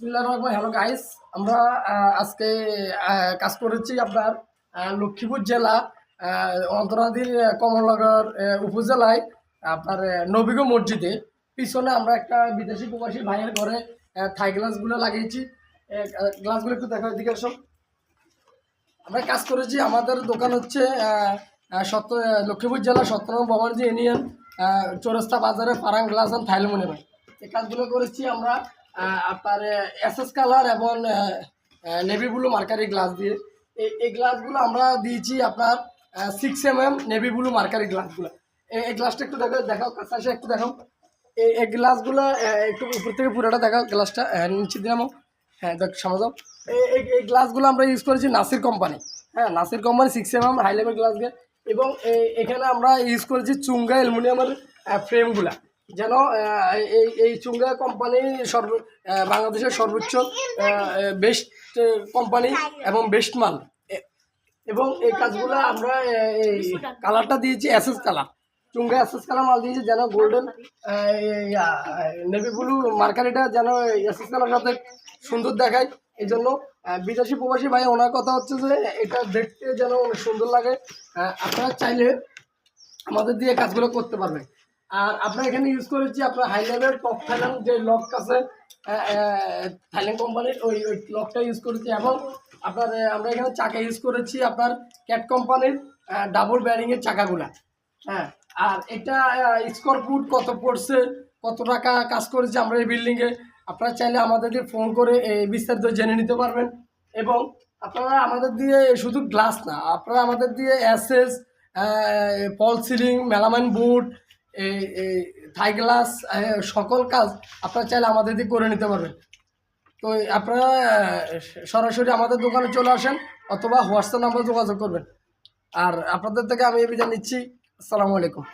বিসমিল্লাহির hello guys আমরা আজকে কাজ করেছি আপনার লক্ষ্মীপুর জেলা আহ, কমলনগর উপজেলায় আপনার নবীগ মসজিদে। পিছনে আমরা একটা বিদেশি প্রবাসী ভাইয়ের ঘরে থাই গ্লাসগুলো লাগিয়েছি। গ্লাসগুলো একটু দেখা দিকে আসো। আমরা কাজ করেছি আমাদের দোকান হচ্ছে সত্য লক্ষ্মীপুর জেলা সত্যনাম বাবাজি ইউনিয়ন চৌরাস্তা বাজারে ফারাং গ্লাস অ্যান্ড থাইলমনিয়াম এই কাজগুলো করেছি আমরা আপনার এস এস কালার এবং নেভি ব্লু মার্কারি গ্লাস দিয়ে। এই গ্লাসগুলো আমরা দিয়েছি আপনার six M M navy blue mercury গ্লাসগুলো এই গ্লাসটা একটু দেখো দেখাও কাছে একটু দেখাও এই এই গ্লাসগুলো একটু উপর থেকে পুরোটা দেখাও গ্লাসটা আহ, নিচে দিলাম হ্যাঁ দেখ সামনে এই এই- গ্লাসগুলো আমরা ইউজ করেছি নাসির কোম্পানি হ্যাঁ Nasir company six M M high level glass দিয়ে এবং এখানে আমরা ইউজ করেছি চুঙ্গা অ্যালুমিনিয়ামের ফ্রেমগুলা যেন এই এই চুঙ্গা কোম্পানি সর্ব বাংলাদেশের সর্বোচ্চ বেস্ট কোম্পানি এবং বেস্ট মাল এবং এই কাজগুলো আমরা এই কালারটা দিয়েছি এসএস কালার চুঙ্গা এসএস কালার মাল দিয়েছি যেন গোল্ডেন নেভি ব্লু মার্কারিটা যেন এসএস কালার সাথে সুন্দর দেখায়। এই জন্য বিদেশি প্রবাসী ভাই, ওনার কথা হচ্ছে যে, এটা দেখতে যেন সুন্দর লাগে। আপনারা চাইলে আমাদের দিয়ে কাজগুলো করতে পারবেন। আর আমরা এখানে ইউজ করেছি আপনার হাই লেভেল টপ থাইল্যান্ড যে লক আছে থাইল্যান্ড কোম্পানির ওই ওই লকটা ইউজ করেছি এবং আপনার আমরা এখানে চাকা ইউজ করেছি আপনার ক্যাট কোম্পানির ডাবল ব্যারিংয়ের চাকাগুলা। হ্যাঁ আর এটা স্কোয়ার ফুট কত পড়ছে, কত টাকা কাজ করেছে আমরা এই বিল্ডিংয়ে আপনারা চাইলে আমাদেরকে ফোন করে বিস্তারিত জেনে নিতে পারবেন। এবং আপনারা আমাদের দিয়ে শুধু গ্লাস না, আপনারা আমাদের দিয়ে অ্যাসেস পল সিলিং মেলামাইন বুট থাই গ্লাস সকল কাজ আপনারা চাইলে আমাদের দিয়ে করে নিতে পারবেন। তো আপনারা সরাসরি আমাদের দোকানে চলে আসেন অথবা হোয়াটসঅ্যাপ নাম্বারে যোগাযোগ করবেন। আর আপনাদের থেকে আমি এই বিদায় নিচ্ছি। আসসালামু আলাইকুম।